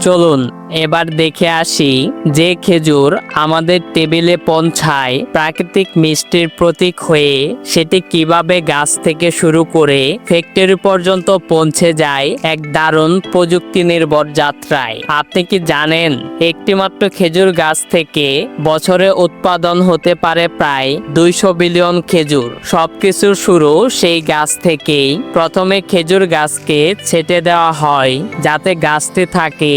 চলুন এবার দেখে আসি যে খেজুর আমাদের টেবিলে পৌঁছায় প্রাকৃতিক মিষ্টির প্রতীক হয়ে সেটি কীভাবে গাছ থেকে শুরু করে ফ্যাক্টরি পর্যন্ত পৌঁছে যায় এক দারুণ প্রযুক্তি নির্ভর যাত্রায়। আপনি কি জানেন, একটিমাত্র খেজুর গাছ থেকে বছরে উৎপাদন হতে পারে প্রায় দুইশো বিলিয়ন খেজুর। সবকিছুর শুরু সেই গাছ থেকেই প্রথমে খেজুর গাছকে ছেটে দেওয়া হয় যাতে গাছটি থাকে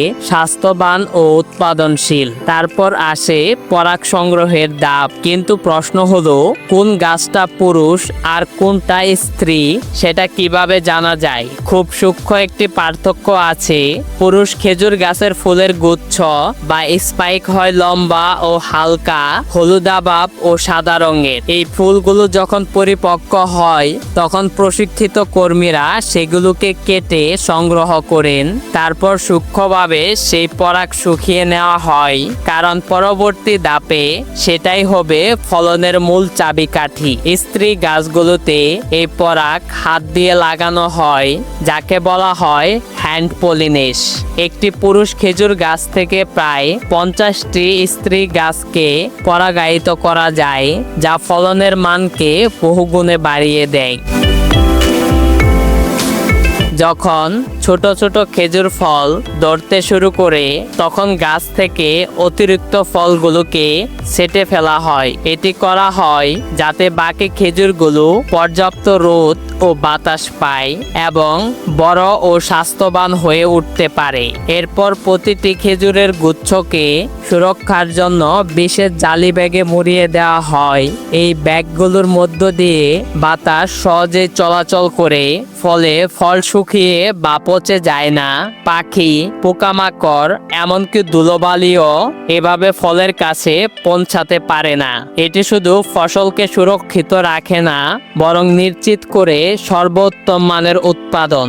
স্বাস্থ্যবান ও উৎপাদনশীল। তারপর আসে পরাগ সংগ্রহের দাব কিন্তু প্রশ্ন হলো, কোন গাছটা পুরুষ আর কোনটা স্ত্রী, সেটা কীভাবে জানা যায়? খুব সূক্ষ্ম একটি পার্থক্য আছে। পুরুষ খেজুর গাছের ফুলের গুচ্ছ বা স্পাইক হয় লম্বা ও হালকা হলুদাবাব ও সাদা রঙের। এই ফুলগুলো যখন পরিপক্ক হয়, তখন প্রশিক্ষিত কর্মীরা সেগুলোকে কেটে সংগ্রহ করেন। তারপর সূক্ষ্মভাবে সেই পরাগ শুকিয়ে নেওয়া হয়, কারণ পরবর্তী দাপে সেটাই হবে ফলনের মূল চাবিকাঠি। স্ত্রী গাছগুলোতে এই পরাগ হাত দিয়ে লাগানো হয়, যাকে বলা হয় হ্যান্ড পলিনেশ। একটি পুরুষ খেজুর গাছ থেকে প্রায় পঞ্চাশটি স্ত্রী গাছকে পরাগায়িত করা যায়, যা ফলনের মানকে বহুগুণে বাড়িয়ে দেয়। যখন ছোট ছোট খেজুর ফল ধরতে শুরু করে, তখন গাছ থেকে অতিরিক্ত ফলগুলোকে সেটে ফেলা হয়। এটি করা হয় যাতে বাকি খেজুরগুলো পর্যাপ্ত রোদ ও বাতাস পায় এবং বড় ও স্বাস্থ্যবান হয়ে উঠতে পারে। এরপর প্রতিটি খেজুরের গুচ্ছকে সুরক্ষার জন্য বিশেষ জালি ব্যাগে মুড়িয়ে দেওয়া হয়। এই ব্যাগগুলোর মধ্য দিয়ে বাতাস সহজে চলাচল করে, ফলে ফল শুকিয়ে বা পচে যায় না, পাখি, পোকামাকড়, এমনকি ধুলোবালিও এভাবে ফলের কাছে পৌঁছাতে পারে না। এটি শুধু ফসলকে সুরক্ষিত রাখে না, বরং নিশ্চিত করে সর্বোত্তম মানের উৎপাদন।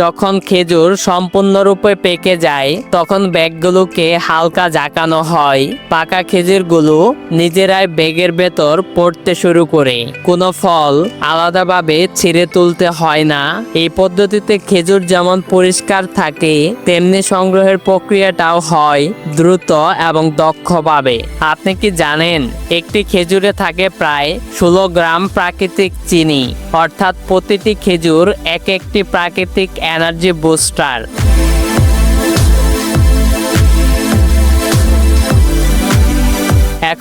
যখন খেজুর সম্পূর্ণরূপে পেকে যায়, তখন ব্যাগগুলোকে হালকা ঝাঁকানো হয়। পাকা খেজুরগুলো নিজেরাই ব্যাগের ভেতর পড়তে শুরু করে। কোনো ফল আলাদাভাবে ছিঁড়ে তুলতে হয় না। এই পদ্ধতিতে খেজুর যেমন পরিষ্কার থাকে, তেমনি সংগ্রহের প্রক্রিয়াটাও হয় দ্রুত এবং দক্ষভাবে। আপনি কি জানেন, একটি খেজুরে থাকে প্রায় ষোলো গ্রাম প্রাকৃতিক চিনি, অর্থাৎ প্রতিটি খেজুর এক একটি প্রাকৃতিক এনার্জি বুস্টার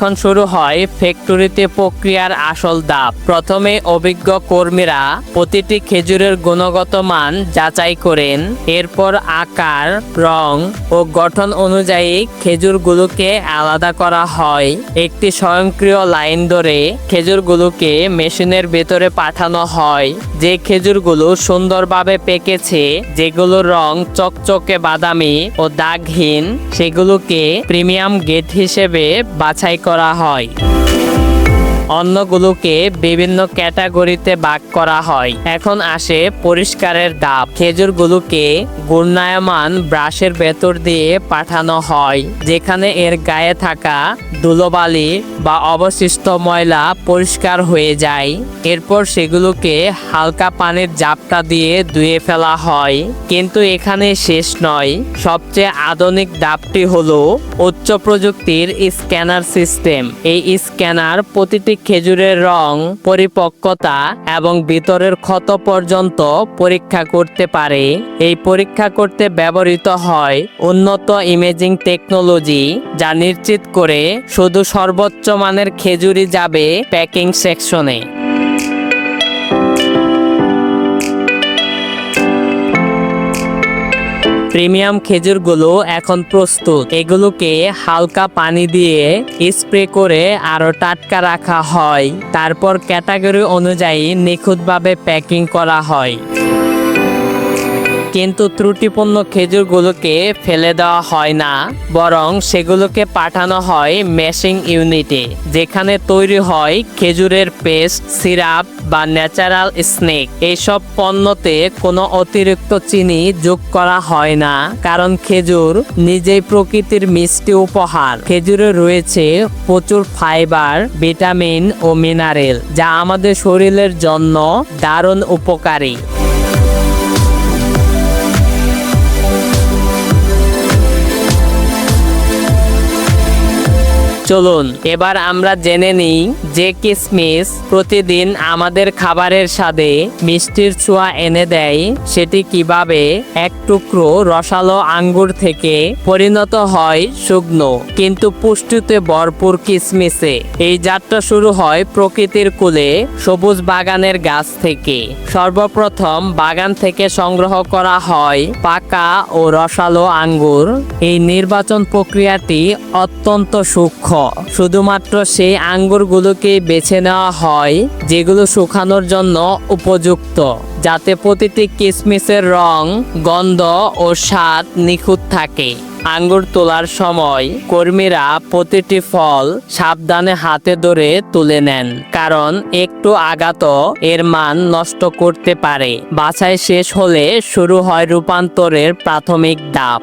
এখন শুরু হয় ফ্যাক্টরিতে প্রক্রিয়ার আসল দাপ প্রথমে অভিজ্ঞ কর্মীরা প্রতিটি খেজুরের গুণগত মান যাচাই করেন। এরপর আকার, রং ও গঠন অনুযায়ী খেজুরগুলোকে আলাদা করা হয়। একটি স্বয়ংক্রিয় লাইন ধরে খেজুরগুলোকে মেশিনের ভেতরে পাঠানো হয়। যে খেজুরগুলো সুন্দরভাবে পেকেছে যেগুলোর রং চকচকে বাদামি ও দাগহীন, সেগুলোকে প্রিমিয়াম গেট হিসেবে বাছাই করা হয়। অন্যগুলোকে বিভিন্ন ক্যাটাগরিতে ভাগ করা হয়। এখন আসে পরিষ্কারের দাব খেজুরগুলোকে ঘূর্ণায়মান ব্রাশের ভেতর দিয়ে পাঠানো হয়, যেখানে এর গায়ে থাকা ধুলোবালি বা অবশিষ্ট ময়লা পরিষ্কার হয়ে যায়। এরপর সেগুলোকে হালকা পানির জাপটা দিয়ে ধুয়ে ফেলা হয়। কিন্তু এখানে শেষ নয়। সবচেয়ে আধুনিক ডাবটি হলো উচ্চ প্রযুক্তির স্ক্যানার সিস্টেম। এই স্ক্যানার প্রতিটি খেজুরের রং, পরিপক্কতা এবং ভিতরের ক্ষত পর্যন্ত পরীক্ষা করতে পারে। এই পরীক্ষা করতে ব্যবহৃত হয় উন্নত ইমেজিং টেকনোলজি যা নিশ্চিত করে শুধু সর্বোচ্চ মানের খেজুরি যাবে প্যাকিং সেকশনে। প্রিমিয়াম খেজুরগুলো এখন প্রস্তুত। এগুলোকে হালকা পানি দিয়ে স্প্রে করে আরও টাটকা রাখা হয়। তারপর ক্যাটাগরি অনুযায়ী নিখুঁতভাবে প্যাকিং করা হয়। কিন্তু ত্রুটিপূর্ণ খেজুরগুলোকে ফেলে দেওয়া হয় না, বরং সেগুলোকে পাঠানো হয় মেশিং ইউনিটে, যেখানে তৈরি হয় খেজুরের পেস্ট, সিরাপ বা ন্যাচারাল স্নেক। এইসব পণ্যতে কোনো অতিরিক্ত চিনি যোগ করা হয় না, কারণ খেজুর নিজেই প্রকৃতির মিষ্টি উপহার। খেজুরে রয়েছে প্রচুর ফাইবার, ভিটামিন ও মিনারেল, যা আমাদের শরীরের জন্য দারুণ উপকারী। চলুন, এবার আমরা জেনে নিই যে কিসমিস প্রতিদিন আমাদের খাবারের স্বাদে মিষ্টির ছোঁয়া এনে দেয়, সেটি কীভাবে এক টুকরো রসালো আঙ্গুর থেকে পরিণত হয় শুকনো, কিন্তু পুষ্টিতে ভরপুর কিসমিসে। এই যাত্রা শুরু হয় প্রকৃতির কোলে সবুজ বাগানের গাছ থেকে। সর্বপ্রথম বাগান থেকে সংগ্রহ করা হয় পাকা ও রসালো আঙ্গুর। এই নির্বাচন প্রক্রিয়াটি অত্যন্ত সূক্ষ্ম। শুধুমাত্র সেই আঙ্গুরগুলোকে বেছে নেওয়া হয়, যেগুলো শুকানোর জন্য উপযুক্ত, যাতে প্রতিটি কিসমিসের রং, গন্ধ ও স্বাদ নিখুঁত থাকে। আঙ্গুর তোলার সময় কর্মীরা প্রতিটি ফল সাবধানে হাতে ধরে তুলে নেন, কারণ একটু আঘাত এর মান নষ্ট করতে পারে। বাছাই শেষ হলে শুরু হয় রূপান্তরের প্রাথমিক ধাপ।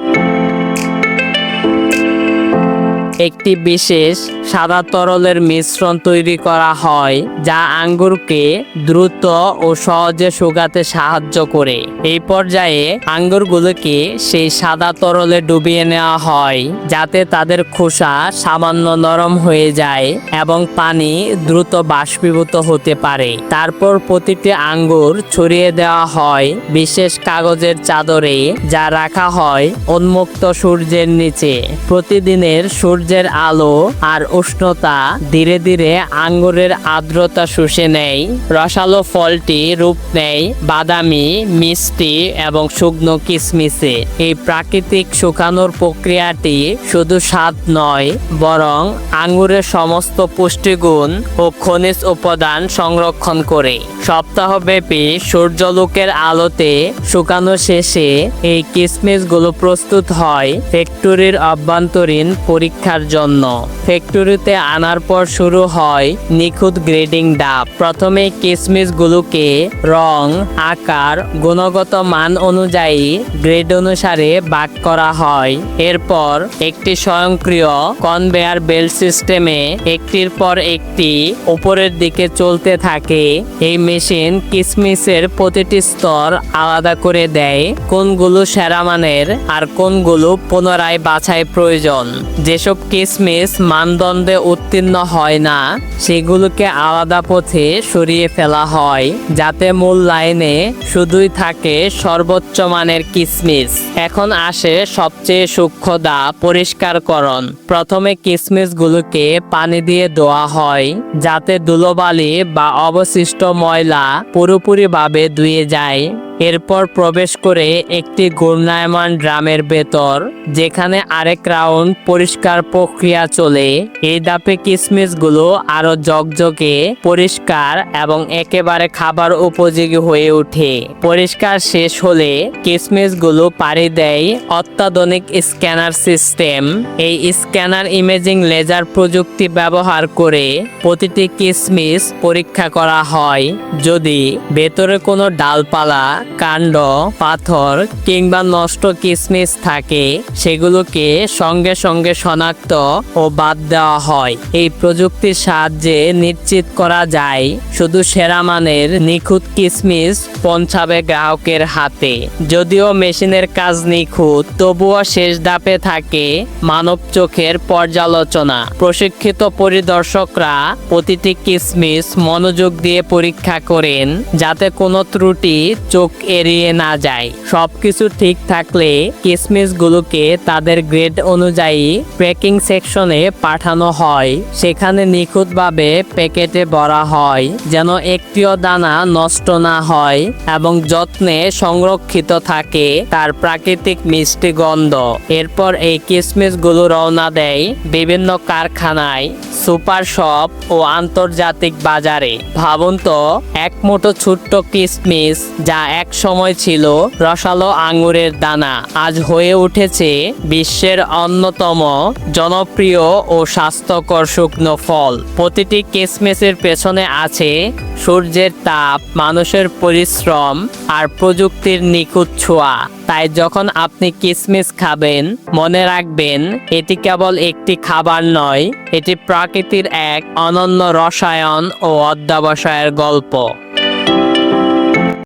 একটি বিশেষ সাদা তরলের মিশ্রণ তৈরি করা হয়, যা আঙ্গুরকে দ্রুত ও সহজে শুকাতে সাহায্য করে। এই পর্যায়ে আঙ্গুরগুলোকে সেই সাদা তরলে ডুবিয়ে নেওয়া হয়, যাতে তাদের খোসা সামান্য নরম হয়ে যায় এবং পানি দ্রুত বাষ্পীভূত হতে পারে। তারপর প্রতিটি আঙ্গুর ছড়িয়ে দেওয়া হয় বিশেষ কাগজের চাদরে, যা রাখা হয় উন্মুক্ত সূর্যের নিচে। প্রতিদিনের সূর্যের আলো আর উষ্ণতা ধীরে ধীরে আঙ্গুরের আর্দ্রতা শুষে নেয়। রসালো ফলটি রূপ নেয় বাদামি, মিষ্টি এবং শুকনো কিসমিসে এই প্রাকৃতিক শুকানোর প্রক্রিয়াটি শুধু স্বাদ নয়, বরং আঙ্গুরের সমস্ত পুষ্টিগুণ ও খনিজ উপাদান সংরক্ষণ করে। সপ্তাহব্যাপী সূর্যলোকের আলোতে শুকানো শেষে এই কিসমিসগুলো প্রস্তুত হয় ফ্যাক্টরির অভ্যন্তরীণ পরীক্ষার জন্য। ফ্যাক্টরিতে আনার পর শুরু হয় নিখুঁত গ্রেডিং ডাব। প্রথমে কিসমিসগুলোকে রং, আকার, গুণগত মান অনুযায়ী গ্রেড অনুসারে ভাগ করা হয়। এরপর একটি স্বয়ংক্রিয় কনভেয়ার বেল্ট সিস্টেমে একটির পর একটি উপরের দিকে চলতে থাকে। এই মেশিন কিসমিসের প্রতিটি স্তর আলাদা করে দেয়, কোনগুলো সেরা মানের আর কোনগুলো পুনরায় বাছাই প্রয়োজন। যেসব কিসমিস মানদণ্ডে উত্তীর্ণ হয় না। সেগুলোকে আলাদা পথে সরিয়ে ফেলা হয়, যাতে মূল লাইনে শুধুই থাকে সর্বোচ্চ মানের কিসমিস। এখন আসে সবচেয়ে সূক্ষ্ম দা, পরিষ্কারকরণ। প্রথমে কিসমিসগুলোকে পানি দিয়ে ধোয়া হয়, যাতে ধুলোবালি বা অবশিষ্ট ময়লা পুরোপুরিভাবে ধুয়ে যায়। এরপর প্রবেশ করে একটি ঘূর্ণায়মান ড্রামের ভেতর, যেখানে আরেক রাউন্ড পরিষ্কার প্রক্রিয়া চলে। এই ধাপে কিসমিসগুলো আরও জকজকে পরিষ্কার এবং একেবারে খাবার উপযোগী হয়ে ওঠে। পরিষ্কার শেষ হলে কিসমিসগুলো পাড়ি দেয় অত্যাধুনিক স্ক্যানার সিস্টেম। এই স্ক্যানার ইমেজিং লেজার প্রযুক্তি ব্যবহার করে প্রতিটি কিসমিস পরীক্ষা করা হয়। যদি ভেতরে কোনো ডালপালা কাণ্ড, পাথর কিংবা নষ্ট কিসমিস থাকে, সেগুলোকে সঙ্গে সঙ্গে শনাক্ত ও বাদ দেওয়া হয়। এই প্রযুক্তির সাহায্যে নিশ্চিত করা যায়, শুধু সেরা মানের নিখুঁত কিসমিস পৌঁছাবে গ্রাহকের হাতে। যদিও মেশিনের কাজ নিখুঁত, তবুও শেষ ধাপে থাকে মানব চোখের পর্যালোচনা। প্রশিক্ষিত পরিদর্শকরা প্রতিটি কিসমিস মনোযোগ দিয়ে পরীক্ষা করেন, যাতে কোনো ত্রুটি চোখ এড়িয়ে না যায়। সবকিছু ঠিক থাকলে কিসমিসগুলোকে তাদের গ্রেড অনুযায়ী প্যাকিং সেকশনে পাঠানো হয়। সেখানে নিখুঁতভাবে প্যাকেটে ভরা হয়, যেন একটিও দানা নষ্ট না হয় এবং যত্নে সংরক্ষিত থাকে তার প্রাকৃতিক মিষ্টি গন্ধ। এরপর এই কিসমিসগুলো রওনা দেয় বিভিন্ন কারখানায়। সুপার শপ ও আন্তর্জাতিক বাজারে। ভাবুন তো, এক মুঠো ছোট্ট কিসমিস যা এক সময় ছিল রসালো আঙুরের দানা, আজ হয়ে উঠেছে বিশ্বের অন্যতম জনপ্রিয় ও স্বাস্থ্যকর শুকনো ফল। প্রতিটি কিসমিসের পেছনে আছে সূর্যের তাপ, মানুষের পরিশ্রম আর প্রযুক্তির নিখুঁত ছোঁয়া। তাই যখন আপনি কিসমিস খাবেন, মনে রাখবেন, এটি কেবল একটি খাবার নয়, এটি প্রকৃতির এক অনন্য রসায়ন ও অধ্যাবসায়ের গল্প।